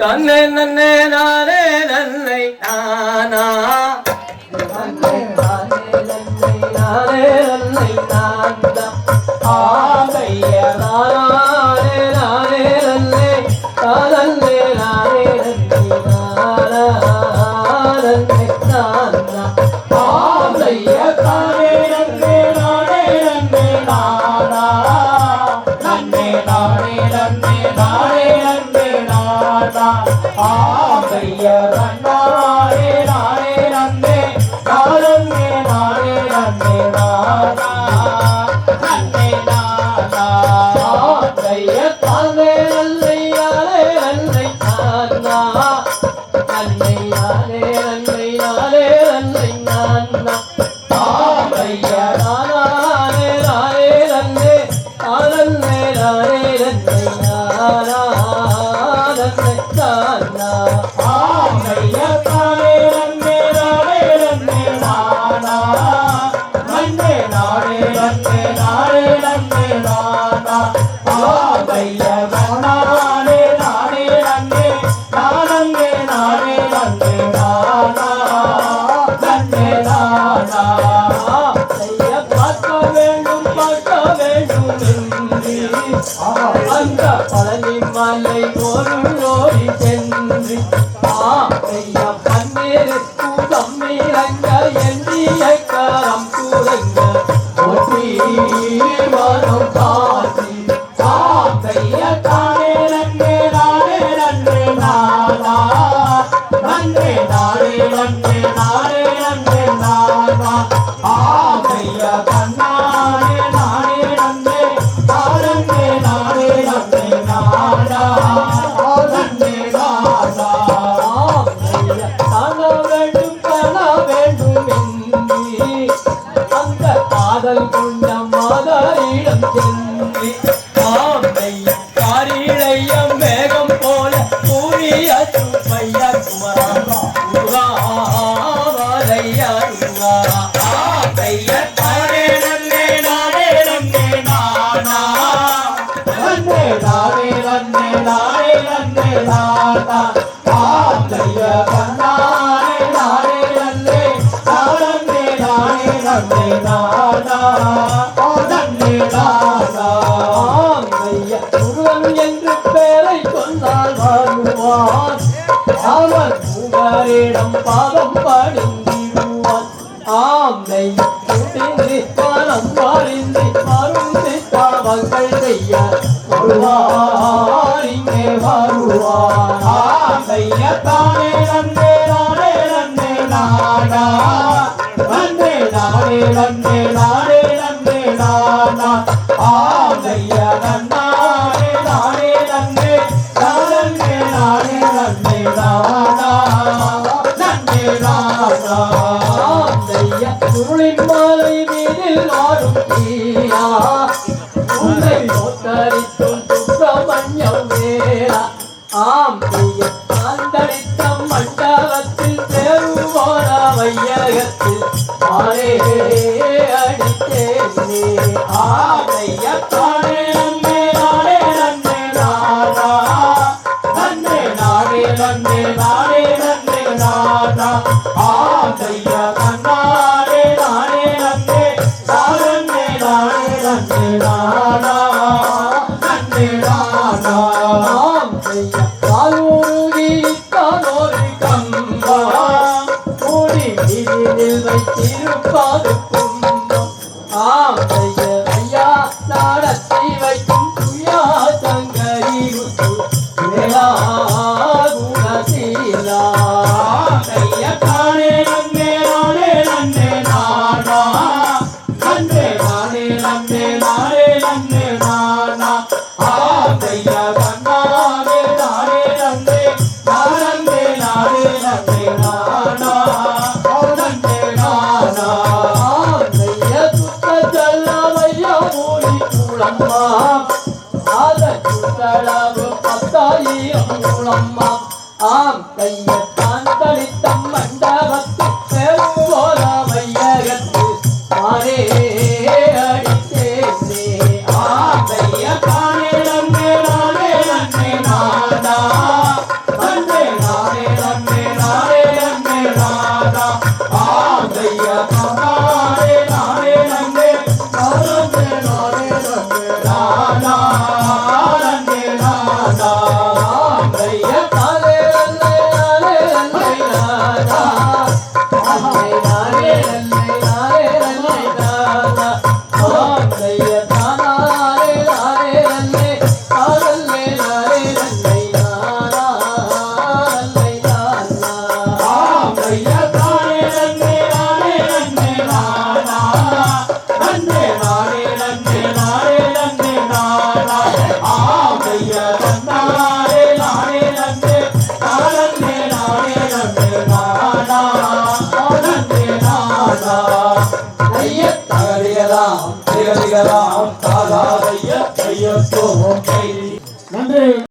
தன்னை நன்னே நானே நன்னை நானா? நாரே நந்தே தாத்தா. ஆத்தைய நாரே நாரே நந்தே தாரந்தே நாரே நந்தே தாத்தா. ஆதந்தே தாத்தா. ஐய முருகன் என்று பேரை சொன்னால் வருவான் அவர் உங்களிடம் பாவங்கள் செய்ய வருவான். வருவான் தானே நந்தே நானே நந்தே நானா நந்தே நானே நந்தே நானே நந்தே நானா ஆமையா நந்தானே நானே நந்தே நானே நானே நந்தே நானா நந்தே நானா ஐயா சுருளின் மாலை மீதில் ஆடும் கையகத்து ஆரே அடித்தேனே. ஆரையத்தானே நன்னே நாடே நன்னே நாடா நன்னே நாடே நன்னே அங்குளம்மா ஆத குடளவு பத்தாயி அங்குளம்மா. ஆம் கையத்தான் தளித்தம் மண்டபத்து பெரும் மாறே திகதிகதாம் திகதிகதாம் தாகாதைய நன்றி